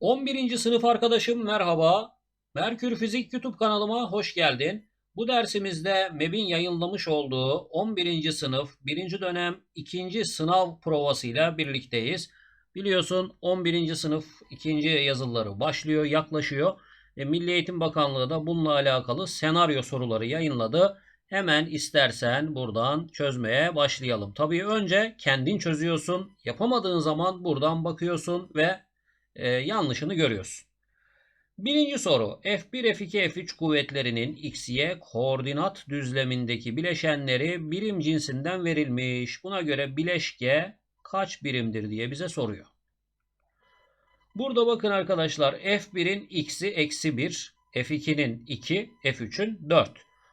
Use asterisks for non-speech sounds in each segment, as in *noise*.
11. sınıf arkadaşım merhaba. Merkür Fizik YouTube kanalıma hoş geldin. Bu dersimizde MEB'in yayınlamış olduğu 11. sınıf 1. dönem 2. sınav provasıyla birlikteyiz. Biliyorsun 11. sınıf 2. yazılıları başlıyor, yaklaşıyor. E, Milli Eğitim Bakanlığı da bununla alakalı senaryo soruları yayınladı. Hemen istersen buradan çözmeye başlayalım. Tabii önce kendin çözüyorsun. Yapamadığın zaman buradan bakıyorsun ve e, yanlışını görüyorsun. Birinci soru. F1, F2, F3 kuvvetlerinin XY koordinat düzlemindeki bileşenleri birim cinsinden verilmiş. Buna göre bileşke kaç birimdir diye bize soruyor. Burada bakın arkadaşlar F1'in x'i eksi 1, F2'nin 2, F3'ün 4.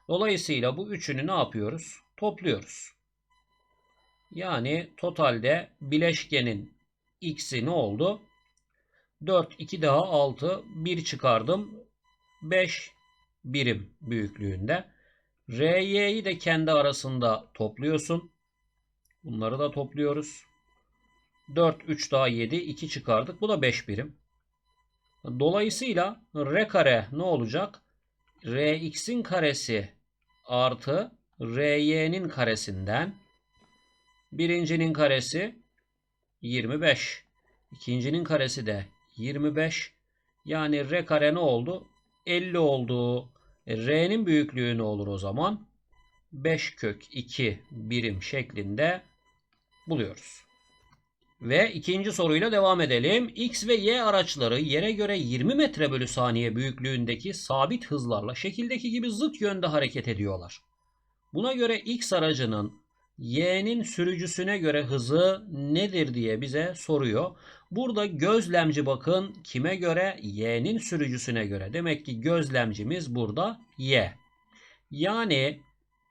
Dolayısıyla bu üçünü ne yapıyoruz? Topluyoruz. Yani totalde bileşkenin x'i ne oldu? 4, 2 daha 6, 1 çıkardım. 5 birim büyüklüğünde. RY'yi de kendi arasında topluyorsun. Bunları da topluyoruz. 4, 3 daha 7, 2 çıkardık. Bu da 5 birim. Dolayısıyla R kare ne olacak? Rx'in karesi artı Ry'nin karesinden birincinin karesi 25. ikincinin karesi de 25. Yani R kare ne oldu? 50 oldu. E, R'nin büyüklüğü ne olur o zaman? 5 kök 2 birim şeklinde buluyoruz. Ve ikinci soruyla devam edelim. X ve Y araçları yere göre 20 metre bölü saniye büyüklüğündeki sabit hızlarla şekildeki gibi zıt yönde hareket ediyorlar. Buna göre X aracının Y'nin sürücüsüne göre hızı nedir diye bize soruyor. Burada gözlemci bakın kime göre? Y'nin sürücüsüne göre. Demek ki gözlemcimiz burada Y. Yani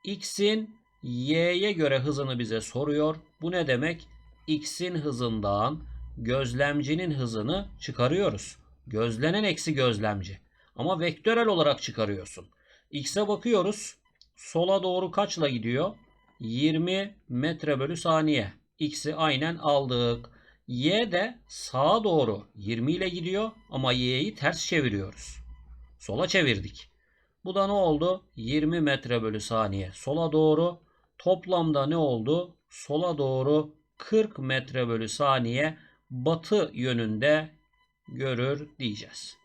X'in Y'ye göre hızını bize soruyor. Bu ne demek? X'in hızından gözlemcinin hızını çıkarıyoruz. Gözlenen eksi gözlemci. Ama vektörel olarak çıkarıyorsun. X'e bakıyoruz. Sola doğru kaçla gidiyor? 20 metre bölü saniye. X'i aynen aldık. Y de sağa doğru 20 ile gidiyor ama Y'yi ters çeviriyoruz. Sola çevirdik. Bu da ne oldu? 20 metre bölü saniye. Sola doğru toplamda ne oldu? Sola doğru 40 metre bölü saniye batı yönünde görür diyeceğiz.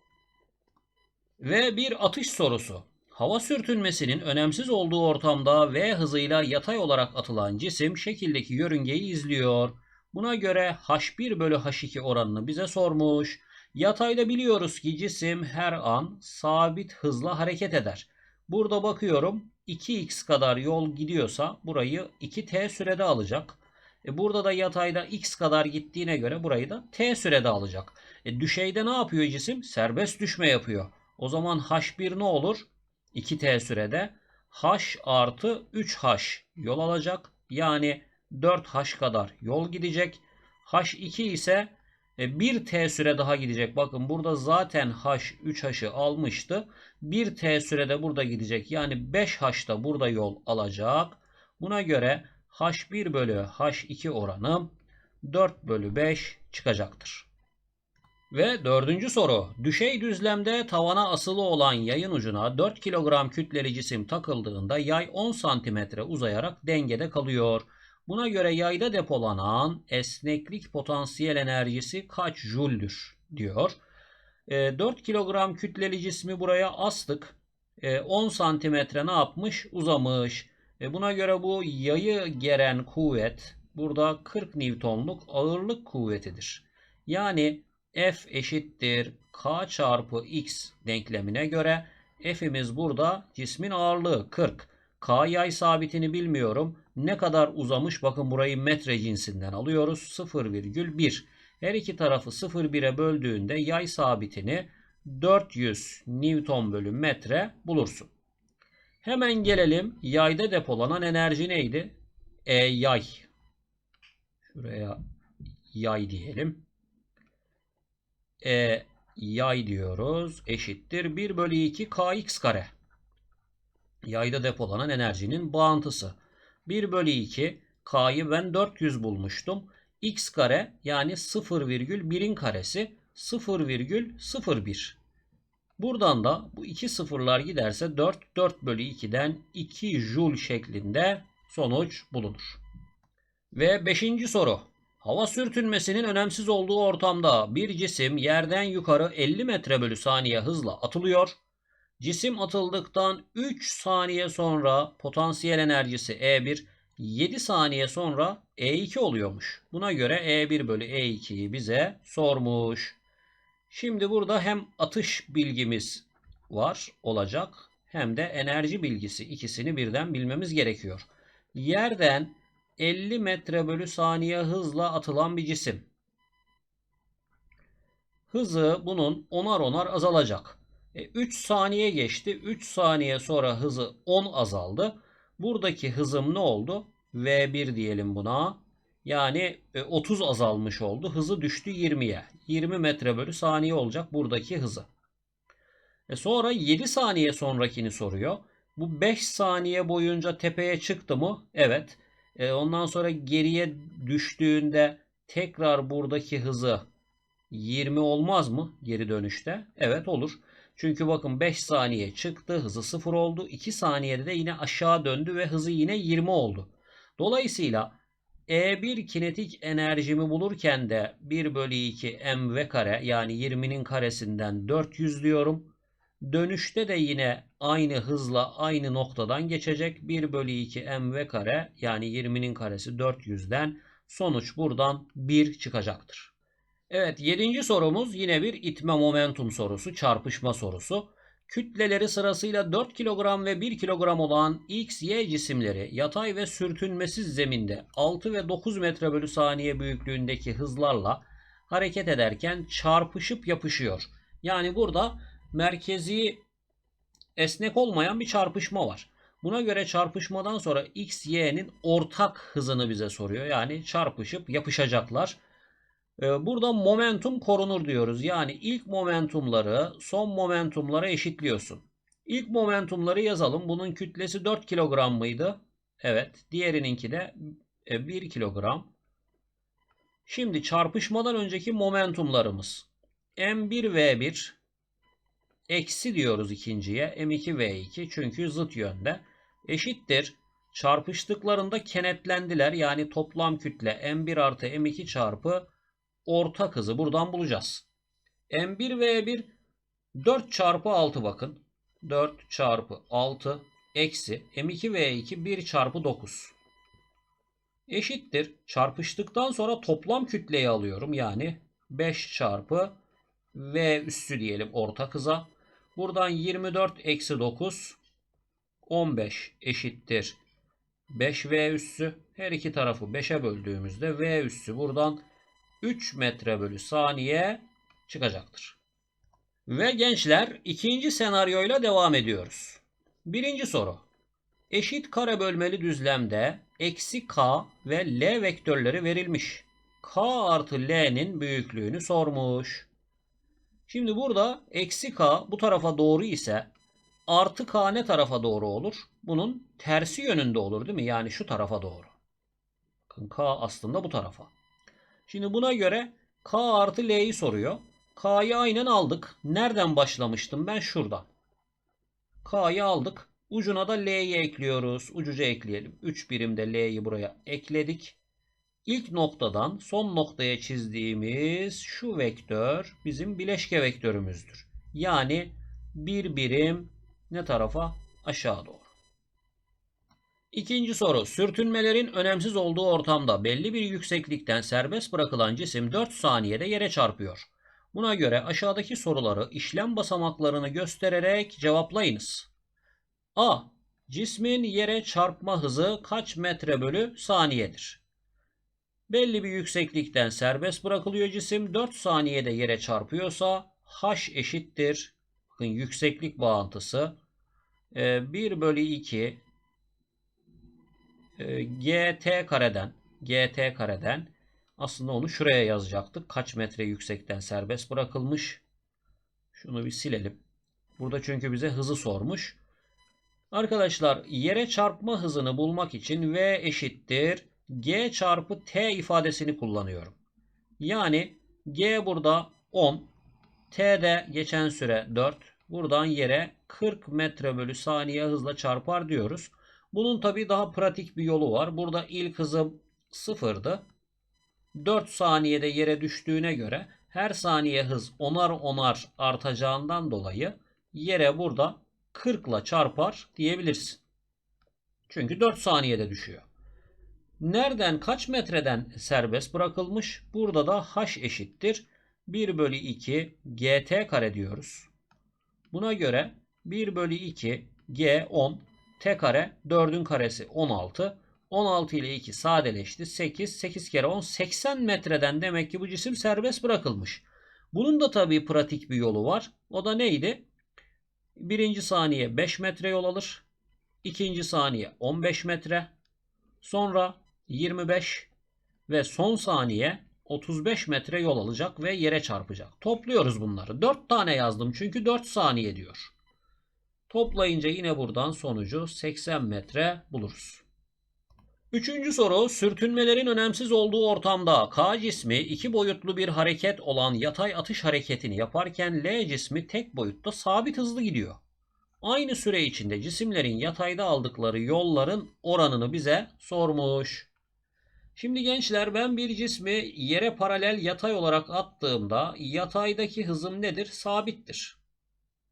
Ve bir atış sorusu. Hava sürtünmesinin önemsiz olduğu ortamda V hızıyla yatay olarak atılan cisim şekildeki yörüngeyi izliyor. Buna göre H1 bölü H2 oranını bize sormuş. Yatayda biliyoruz ki cisim her an sabit hızla hareket eder. Burada bakıyorum 2x kadar yol gidiyorsa burayı 2t sürede alacak. E burada da yatayda x kadar gittiğine göre burayı da t sürede alacak. E düşeyde ne yapıyor cisim? Serbest düşme yapıyor. O zaman h1 ne olur? 2t sürede h artı 3h yol alacak. Yani 4h kadar yol gidecek. h2 ise 1t süre daha gidecek. Bakın burada zaten h 3h'ı almıştı. 1t sürede burada gidecek. Yani 5h da burada yol alacak. Buna göre h1 bölü h2 oranı 4 bölü 5 çıkacaktır. Ve dördüncü soru. Düşey düzlemde tavana asılı olan yayın ucuna 4 kilogram kütleli cisim takıldığında yay 10 santimetre uzayarak dengede kalıyor. Buna göre yayda depolanan esneklik potansiyel enerjisi kaç jüldür diyor. 4 kilogram kütleli cismi buraya astık. 10 santimetre ne yapmış? Uzamış. E buna göre bu yayı geren kuvvet burada 40 Newton'luk ağırlık kuvvetidir. Yani F eşittir K çarpı X denklemine göre F'imiz burada cismin ağırlığı 40. K yay sabitini bilmiyorum. Ne kadar uzamış? Bakın burayı metre cinsinden alıyoruz. 0,1. Her iki tarafı 0,1'e böldüğünde yay sabitini 400 Newton bölü metre bulursun. Hemen gelelim yayda depolanan enerji neydi? E yay. Şuraya yay diyelim. E yay diyoruz. Eşittir 1 bölü 2 kx kare. Yayda depolanan enerjinin bağıntısı. 1 bölü 2 k'yı ben 400 bulmuştum. x kare yani 0,1'in karesi 0,01. Buradan da bu iki sıfırlar giderse 4, 4 bölü 2'den 2 joule şeklinde sonuç bulunur. Ve 5. soru. Hava sürtünmesinin önemsiz olduğu ortamda bir cisim yerden yukarı 50 metre bölü saniye hızla atılıyor. Cisim atıldıktan 3 saniye sonra potansiyel enerjisi E1, 7 saniye sonra E2 oluyormuş. Buna göre E1 bölü E2'yi bize sormuş. Şimdi burada hem atış bilgimiz var olacak hem de enerji bilgisi ikisini birden bilmemiz gerekiyor. Yerden 50 metre bölü saniye hızla atılan bir cisim. Hızı bunun onar onar azalacak. E, 3 saniye geçti. 3 saniye sonra hızı 10 azaldı. Buradaki hızım ne oldu? V1 diyelim buna. Yani e, 30 azalmış oldu. Hızı düştü 20'ye. 20 metre bölü saniye olacak buradaki hızı. E sonra 7 saniye sonrakini soruyor. Bu 5 saniye boyunca tepeye çıktı mı? Evet. E, ondan sonra geriye düştüğünde tekrar buradaki hızı 20 olmaz mı geri dönüşte? Evet olur. Çünkü bakın 5 saniye çıktı, hızı 0 oldu. 2 saniyede de yine aşağı döndü ve hızı yine 20 oldu. Dolayısıyla E1 kinetik enerjimi bulurken de 1 bölü 2 mv kare yani 20'nin karesinden 400 diyorum. Dönüşte de yine aynı hızla aynı noktadan geçecek. 1 bölü 2 mv kare yani 20'nin karesi 400'den sonuç buradan 1 çıkacaktır. Evet 7. sorumuz yine bir itme momentum sorusu, çarpışma sorusu. Kütleleri sırasıyla 4 kilogram ve 1 kilogram olan X, Y cisimleri yatay ve sürtünmesiz zeminde 6 ve 9 metre bölü saniye büyüklüğündeki hızlarla hareket ederken çarpışıp yapışıyor. Yani burada merkezi esnek olmayan bir çarpışma var. Buna göre çarpışmadan sonra X, Y'nin ortak hızını bize soruyor. Yani çarpışıp yapışacaklar. Ee, burada momentum korunur diyoruz. Yani ilk momentumları son momentumlara eşitliyorsun. İlk momentumları yazalım. Bunun kütlesi 4 kilogram mıydı? Evet. Diğerininki de 1 e, kilogram. Şimdi çarpışmadan önceki momentumlarımız. M1V1 eksi diyoruz ikinciye. M2V2 çünkü zıt yönde. Eşittir. Çarpıştıklarında kenetlendiler. Yani toplam kütle M1 artı M2 çarpı ortak hızı buradan bulacağız. M1 ve E1 4 çarpı 6 bakın. 4 çarpı 6 eksi M2 ve E2 1 çarpı 9. Eşittir. Çarpıştıktan sonra toplam kütleyi alıyorum. Yani 5 çarpı V üssü diyelim ortak hıza. Buradan 24 eksi 9 15 eşittir. 5V üssü. Her iki tarafı 5'e böldüğümüzde V üssü buradan 3 metre bölü saniye çıkacaktır. Ve gençler ikinci senaryoyla devam ediyoruz. Birinci soru. Eşit kare bölmeli düzlemde eksi k ve l vektörleri verilmiş. k artı l'nin büyüklüğünü sormuş. Şimdi burada eksi k bu tarafa doğru ise artı k ne tarafa doğru olur? Bunun tersi yönünde olur değil mi? Yani şu tarafa doğru. K aslında bu tarafa. Şimdi buna göre K artı L'yi soruyor. K'yı aynen aldık. Nereden başlamıştım ben? Şuradan. K'yı aldık. Ucuna da L'yi ekliyoruz. Ucuca ekleyelim. 3 birimde L'yi buraya ekledik. İlk noktadan son noktaya çizdiğimiz şu vektör bizim bileşke vektörümüzdür. Yani bir birim ne tarafa? Aşağı doğru. İkinci soru. Sürtünmelerin önemsiz olduğu ortamda belli bir yükseklikten serbest bırakılan cisim 4 saniyede yere çarpıyor. Buna göre aşağıdaki soruları işlem basamaklarını göstererek cevaplayınız. A. Cismin yere çarpma hızı kaç metre bölü saniyedir? Belli bir yükseklikten serbest bırakılıyor cisim 4 saniyede yere çarpıyorsa h eşittir. Bakın yükseklik bağıntısı 1 bölü 2 e, gt kareden gt kareden aslında onu şuraya yazacaktık. Kaç metre yüksekten serbest bırakılmış. Şunu bir silelim. Burada çünkü bize hızı sormuş. Arkadaşlar yere çarpma hızını bulmak için v eşittir g çarpı t ifadesini kullanıyorum. Yani g burada 10. T'de geçen süre 4. Buradan yere 40 metre bölü saniye hızla çarpar diyoruz. Bunun tabi daha pratik bir yolu var. Burada ilk hızım sıfırdı. 4 saniyede yere düştüğüne göre her saniye hız onar onar artacağından dolayı yere burada 40 ile çarpar diyebilirsin. Çünkü 4 saniyede düşüyor. Nereden kaç metreden serbest bırakılmış? Burada da h eşittir. 1 bölü 2 gt kare diyoruz. Buna göre 1 bölü 2 g 10 t kare 4'ün karesi 16. 16 ile 2 sadeleşti. 8. 8 kere 10 80 metreden demek ki bu cisim serbest bırakılmış. Bunun da tabii pratik bir yolu var. O da neydi? Birinci saniye 5 metre yol alır. ikinci saniye 15 metre. Sonra 25 ve son saniye 35 metre yol alacak ve yere çarpacak. Topluyoruz bunları. 4 tane yazdım çünkü 4 saniye diyor. Toplayınca yine buradan sonucu 80 metre buluruz. Üçüncü soru, sürtünmelerin önemsiz olduğu ortamda K cismi iki boyutlu bir hareket olan yatay atış hareketini yaparken L cismi tek boyutta sabit hızlı gidiyor. Aynı süre içinde cisimlerin yatayda aldıkları yolların oranını bize sormuş. Şimdi gençler ben bir cismi yere paralel yatay olarak attığımda yataydaki hızım nedir? Sabittir.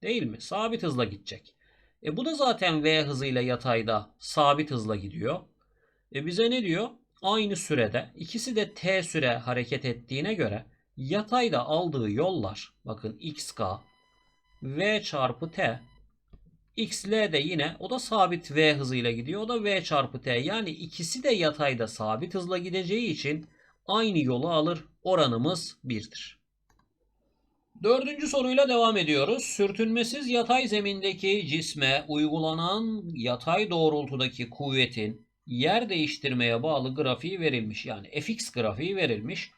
Değil mi? Sabit hızla gidecek. E bu da zaten V hızıyla yatayda sabit hızla gidiyor. E bize ne diyor? Aynı sürede ikisi de t süre hareket ettiğine göre yatayda aldığı yollar bakın xk v çarpı t xl de yine o da sabit v hızıyla gidiyor. O da v çarpı t yani ikisi de yatayda sabit hızla gideceği için aynı yolu alır. Oranımız 1'dir. Dördüncü soruyla devam ediyoruz. Sürtünmesiz yatay zemindeki cisme uygulanan yatay doğrultudaki kuvvetin yer değiştirmeye bağlı grafiği verilmiş. Yani fx grafiği verilmiş.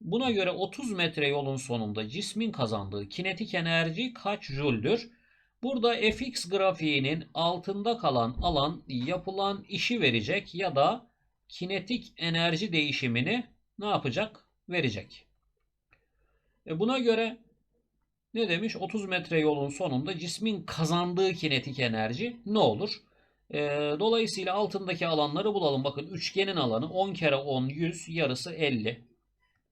Buna göre 30 metre yolun sonunda cismin kazandığı kinetik enerji kaç jüldür? Burada fx grafiğinin altında kalan alan yapılan işi verecek ya da kinetik enerji değişimini ne yapacak? Verecek. E buna göre ne demiş? 30 metre yolun sonunda cismin kazandığı kinetik enerji ne olur? E, dolayısıyla altındaki alanları bulalım. Bakın üçgenin alanı 10 kere 10 100 yarısı 50.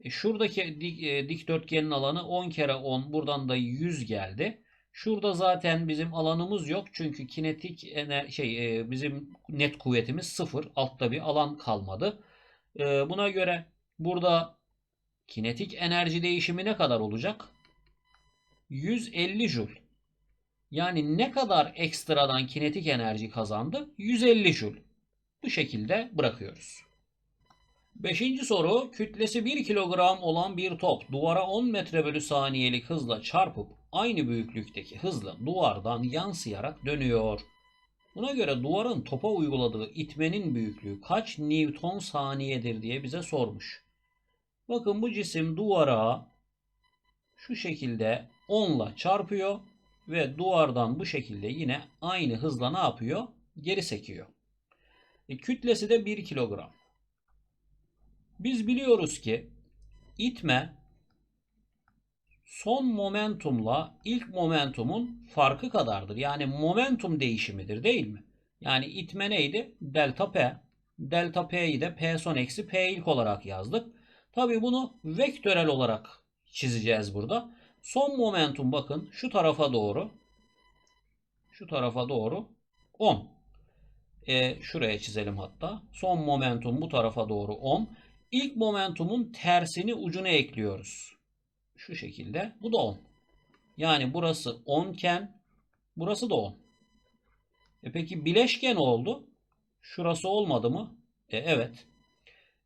E, şuradaki dik, e, dikdörtgenin alanı 10 kere 10 buradan da 100 geldi. Şurada zaten bizim alanımız yok. Çünkü kinetik ener şey e, bizim net kuvvetimiz sıfır. Altta bir alan kalmadı. E, buna göre burada kinetik enerji değişimi ne kadar olacak? 150 joule. Yani ne kadar ekstradan kinetik enerji kazandı? 150 joule. Bu şekilde bırakıyoruz. Beşinci soru. Kütlesi 1 kilogram olan bir top duvara 10 metre bölü saniyelik hızla çarpıp aynı büyüklükteki hızla duvardan yansıyarak dönüyor. Buna göre duvarın topa uyguladığı itmenin büyüklüğü kaç Newton saniyedir diye bize sormuş. Bakın bu cisim duvara şu şekilde 10 ile çarpıyor ve duvardan bu şekilde yine aynı hızla ne yapıyor? Geri sekiyor. E, kütlesi de 1 kilogram. Biz biliyoruz ki itme son momentumla ilk momentumun farkı kadardır. Yani momentum değişimidir değil mi? Yani itme neydi? Delta P. Delta P'yi de P son eksi P ilk olarak yazdık. Tabi bunu vektörel olarak çizeceğiz burada. Son momentum bakın şu tarafa doğru. Şu tarafa doğru 10. E, şuraya çizelim hatta. Son momentum bu tarafa doğru 10. İlk momentumun tersini ucuna ekliyoruz. Şu şekilde. Bu da 10. Yani burası 10 iken burası da 10. E peki bileşken oldu. Şurası olmadı mı? E, evet.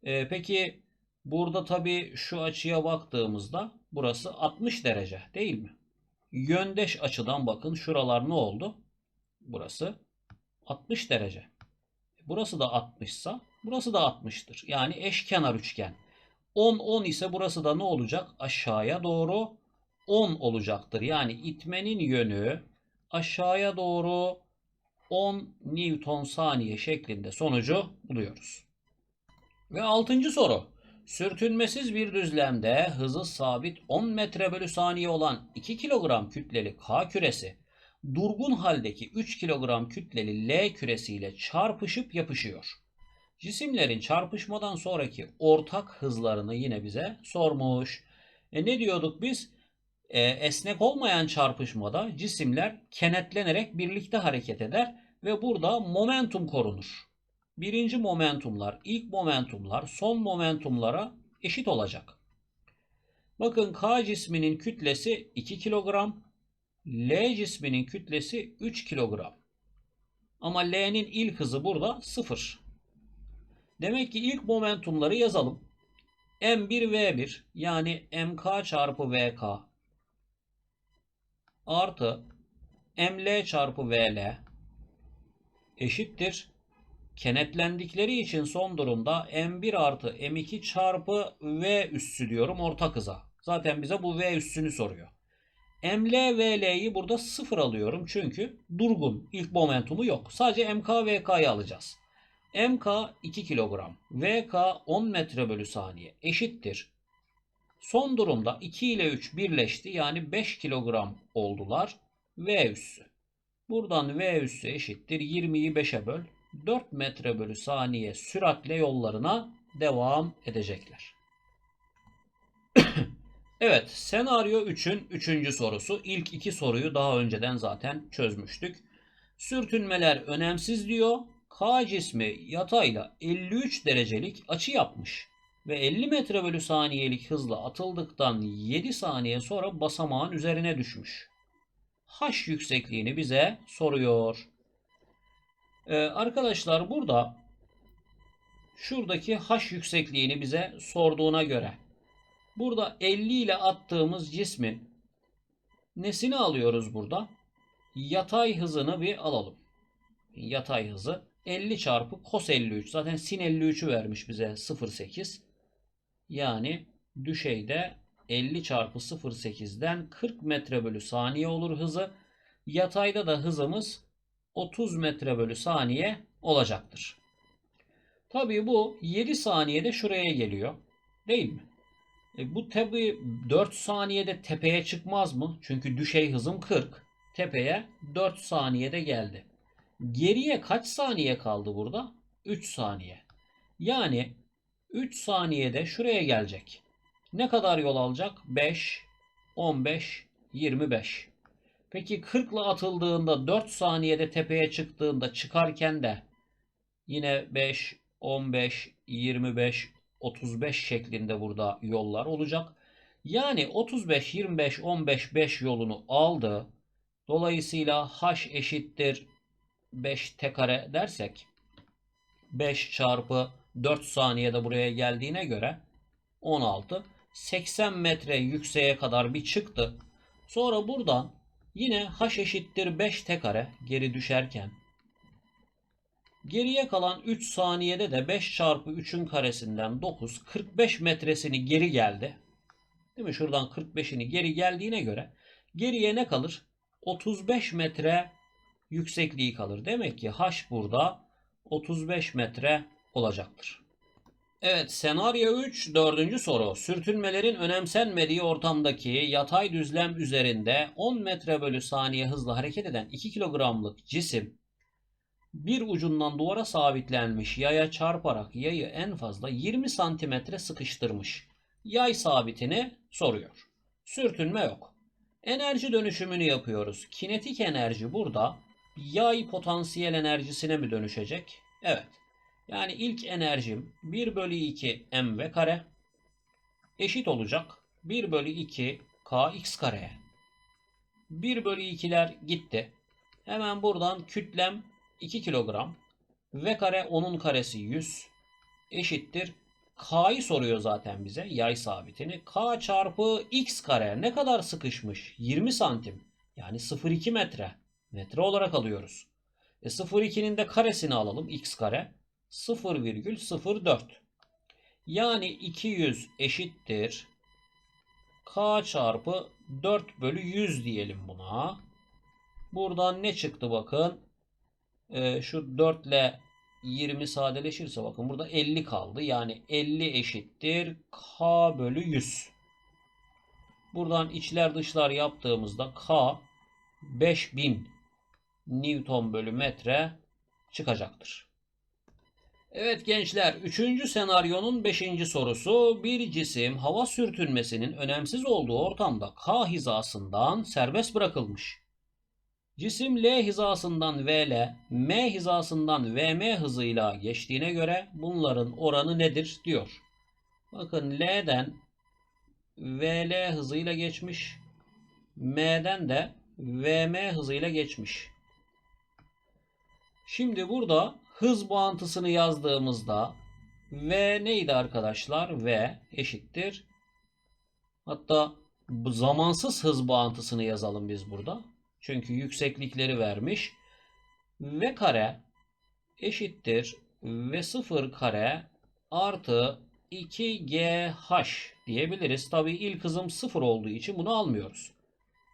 E, peki burada tabii şu açıya baktığımızda burası 60 derece değil mi? Yöndeş açıdan bakın şuralar ne oldu? Burası 60 derece. Burası da 60 ise burası da 60'tır. Yani eşkenar üçgen. 10 10 ise burası da ne olacak? Aşağıya doğru 10 olacaktır. Yani itmenin yönü aşağıya doğru 10 Newton saniye şeklinde sonucu buluyoruz. Ve altıncı soru. Sürtünmesiz bir düzlemde hızı sabit 10 metre bölü saniye olan 2 kilogram kütleli K küresi durgun haldeki 3 kilogram kütleli L küresiyle çarpışıp yapışıyor. Cisimlerin çarpışmadan sonraki ortak hızlarını yine bize sormuş. E ne diyorduk biz? E, esnek olmayan çarpışmada cisimler kenetlenerek birlikte hareket eder ve burada momentum korunur. Birinci momentumlar, ilk momentumlar son momentumlara eşit olacak. Bakın K cisminin kütlesi 2 kilogram, L cisminin kütlesi 3 kilogram. Ama L'nin ilk hızı burada 0. Demek ki ilk momentumları yazalım. M1V1 yani MK çarpı VK artı ML çarpı VL eşittir. Kenetlendikleri için son durumda M1 artı M2 çarpı V üssü diyorum ortak hıza. Zaten bize bu V üssünü soruyor. ML ve L'yi burada sıfır alıyorum çünkü durgun. ilk momentumu yok. Sadece MK ve K'yı alacağız. MK 2 kilogram, VK 10 metre bölü saniye eşittir. Son durumda 2 ile 3 birleşti yani 5 kilogram oldular. V üssü. Buradan V üssü eşittir 20'yi 5'e böl. 4 metre bölü saniye süratle yollarına devam edecekler. *coughs* evet, senaryo 3'ün 3. sorusu. İlk iki soruyu daha önceden zaten çözmüştük. Sürtünmeler önemsiz diyor. K cismi yatayla 53 derecelik açı yapmış ve 50 metre bölü saniyelik hızla atıldıktan 7 saniye sonra basamağın üzerine düşmüş. H yüksekliğini bize soruyor. Ee, arkadaşlar burada şuradaki H yüksekliğini bize sorduğuna göre burada 50 ile attığımız cismin nesini alıyoruz burada? Yatay hızını bir alalım. Yatay hızı 50 çarpı cos 53. Zaten sin 53'ü vermiş bize 0.8. Yani düşeyde 50 çarpı 0.8'den 40 metre bölü saniye olur hızı. Yatayda da hızımız 30 metre bölü saniye olacaktır. Tabii bu 7 saniyede şuraya geliyor. Değil mi? E bu tabi 4 saniyede tepeye çıkmaz mı? Çünkü düşey hızım 40. Tepeye 4 saniyede geldi. Geriye kaç saniye kaldı burada? 3 saniye. Yani 3 saniyede şuraya gelecek. Ne kadar yol alacak? 5, 15, 25. Peki 40 ile atıldığında 4 saniyede tepeye çıktığında çıkarken de yine 5, 15, 25, 35 şeklinde burada yollar olacak. Yani 35, 25, 15, 5 yolunu aldı. Dolayısıyla h eşittir 5 t kare dersek 5 çarpı 4 saniyede buraya geldiğine göre 16 80 metre yükseğe kadar bir çıktı. Sonra buradan yine h eşittir 5 t kare geri düşerken geriye kalan 3 saniyede de 5 çarpı 3'ün karesinden 9 45 metresini geri geldi. Değil mi? Şuradan 45'ini geri geldiğine göre geriye ne kalır? 35 metre yüksekliği kalır. Demek ki h burada 35 metre olacaktır. Evet senaryo 3 dördüncü soru. Sürtünmelerin önemsenmediği ortamdaki yatay düzlem üzerinde 10 metre bölü saniye hızla hareket eden 2 kilogramlık cisim bir ucundan duvara sabitlenmiş yaya çarparak yayı en fazla 20 santimetre sıkıştırmış. Yay sabitini soruyor. Sürtünme yok. Enerji dönüşümünü yapıyoruz. Kinetik enerji burada yay potansiyel enerjisine mi dönüşecek? Evet. Yani ilk enerjim 1 bölü 2 mv kare eşit olacak 1 bölü 2 kx kareye. 1 bölü 2'ler gitti. Hemen buradan kütlem 2 kilogram. V kare onun karesi 100 eşittir. K'yı soruyor zaten bize yay sabitini. K çarpı x kare ne kadar sıkışmış? 20 santim. Yani 0,2 metre. Metre olarak alıyoruz. E 0,2'nin de karesini alalım. x kare. 0,04. Yani 200 eşittir. K çarpı 4 bölü 100 diyelim buna. Buradan ne çıktı bakın. Ee, şu 4 ile 20 sadeleşirse bakın burada 50 kaldı. Yani 50 eşittir K bölü 100. Buradan içler dışlar yaptığımızda K 5000 Newton bölü metre çıkacaktır. Evet gençler, üçüncü senaryonun beşinci sorusu. Bir cisim hava sürtünmesinin önemsiz olduğu ortamda K hizasından serbest bırakılmış. Cisim L hizasından VL, M hizasından VM hızıyla geçtiğine göre bunların oranı nedir diyor. Bakın L'den VL hızıyla geçmiş. M'den de VM hızıyla geçmiş. Şimdi burada hız bağıntısını yazdığımızda V neydi arkadaşlar? V eşittir. Hatta bu zamansız hız bağıntısını yazalım biz burada. Çünkü yükseklikleri vermiş. V kare eşittir V sıfır kare artı 2GH diyebiliriz. Tabi ilk hızım sıfır olduğu için bunu almıyoruz.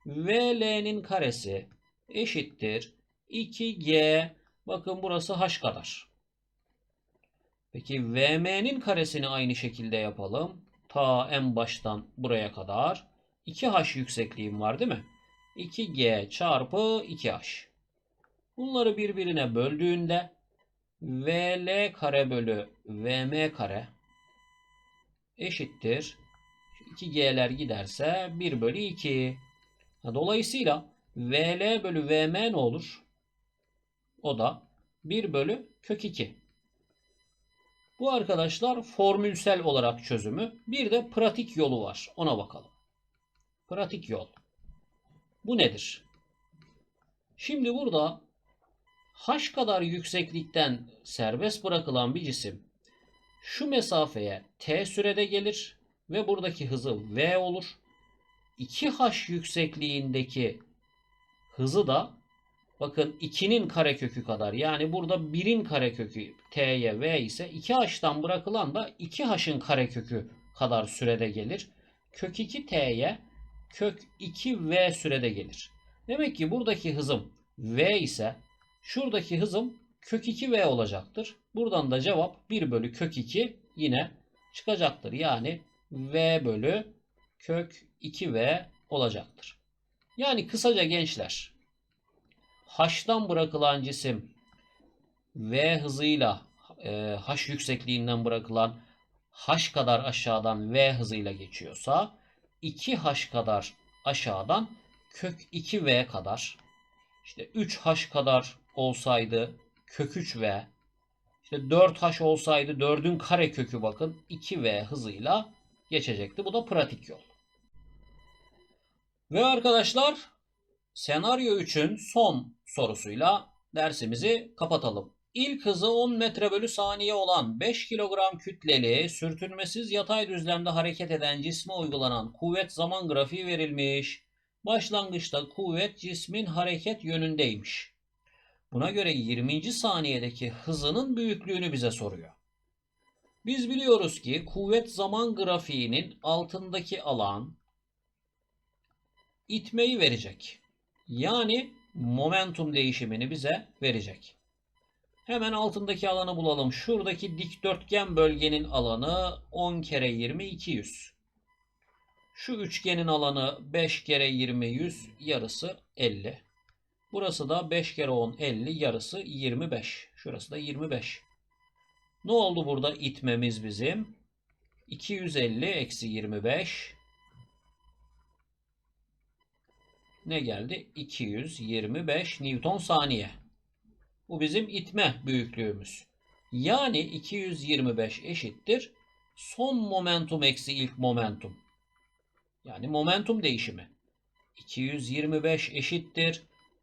VL'nin karesi eşittir 2G bakın burası H kadar. Peki VM'nin karesini aynı şekilde yapalım. Ta en baştan buraya kadar 2H yüksekliğim var değil mi? 2G çarpı 2H. Bunları birbirine böldüğünde VL kare bölü VM kare eşittir. 2G'ler giderse 1 bölü 2. Dolayısıyla VL bölü VM ne olur? O da 1 bölü kök 2. Bu arkadaşlar formülsel olarak çözümü. Bir de pratik yolu var. Ona bakalım. Pratik yol. Bu nedir? Şimdi burada h kadar yükseklikten serbest bırakılan bir cisim şu mesafeye t sürede gelir ve buradaki hızı v olur. 2h yüksekliğindeki hızı da bakın 2'nin karekökü kadar yani burada 1'in karekökü t'ye v ise 2h'tan bırakılan da 2h'ın karekökü kadar sürede gelir. Kök 2 t'ye kök 2v sürede gelir. Demek ki buradaki hızım v ise şuradaki hızım kök 2v olacaktır. Buradan da cevap 1 bölü kök 2 yine çıkacaktır. Yani v bölü kök 2v olacaktır. Yani kısaca gençler h'tan bırakılan cisim v hızıyla e, h yüksekliğinden bırakılan h kadar aşağıdan v hızıyla geçiyorsa 2h kadar aşağıdan kök 2v kadar işte 3h kadar olsaydı kök 3v işte 4h olsaydı 4'ün kare kökü bakın 2v hızıyla geçecekti. Bu da pratik yol. Ve arkadaşlar senaryo 3'ün son sorusuyla dersimizi kapatalım. İlk hızı 10 metre bölü saniye olan 5 kilogram kütleli sürtünmesiz yatay düzlemde hareket eden cisme uygulanan kuvvet zaman grafiği verilmiş. Başlangıçta kuvvet cismin hareket yönündeymiş. Buna göre 20. saniyedeki hızının büyüklüğünü bize soruyor. Biz biliyoruz ki kuvvet zaman grafiğinin altındaki alan itmeyi verecek. Yani momentum değişimini bize verecek. Hemen altındaki alanı bulalım. Şuradaki dikdörtgen bölgenin alanı 10 kere 20 200. Şu üçgenin alanı 5 kere 20 100 yarısı 50. Burası da 5 kere 10 50 yarısı 25. Şurası da 25. Ne oldu burada itmemiz bizim? 250 eksi 25. Ne geldi? 225 Newton saniye. Bu bizim itme büyüklüğümüz. Yani 225 eşittir. Son momentum eksi ilk momentum. Yani momentum değişimi. 225 eşittir.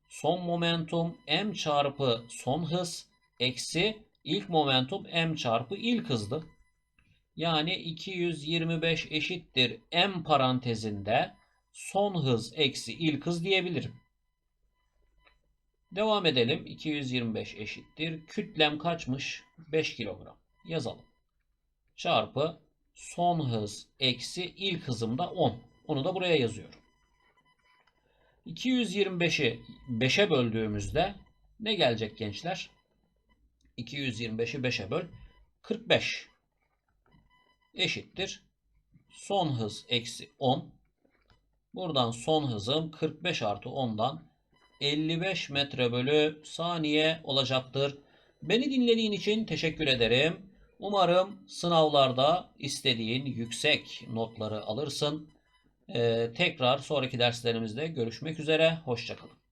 Son momentum m çarpı son hız eksi ilk momentum m çarpı ilk hızdı. Yani 225 eşittir m parantezinde son hız eksi ilk hız diyebilirim. Devam edelim. 225 eşittir. Kütlem kaçmış? 5 kilogram. Yazalım. Çarpı son hız eksi ilk hızım da 10. Onu da buraya yazıyorum. 225'i 5'e böldüğümüzde ne gelecek gençler? 225'i 5'e böl. 45 eşittir. Son hız eksi 10. Buradan son hızım 45 artı 10'dan 55 metre bölü saniye olacaktır. Beni dinlediğin için teşekkür ederim. Umarım sınavlarda istediğin yüksek notları alırsın. Ee, tekrar sonraki derslerimizde görüşmek üzere. Hoşçakalın.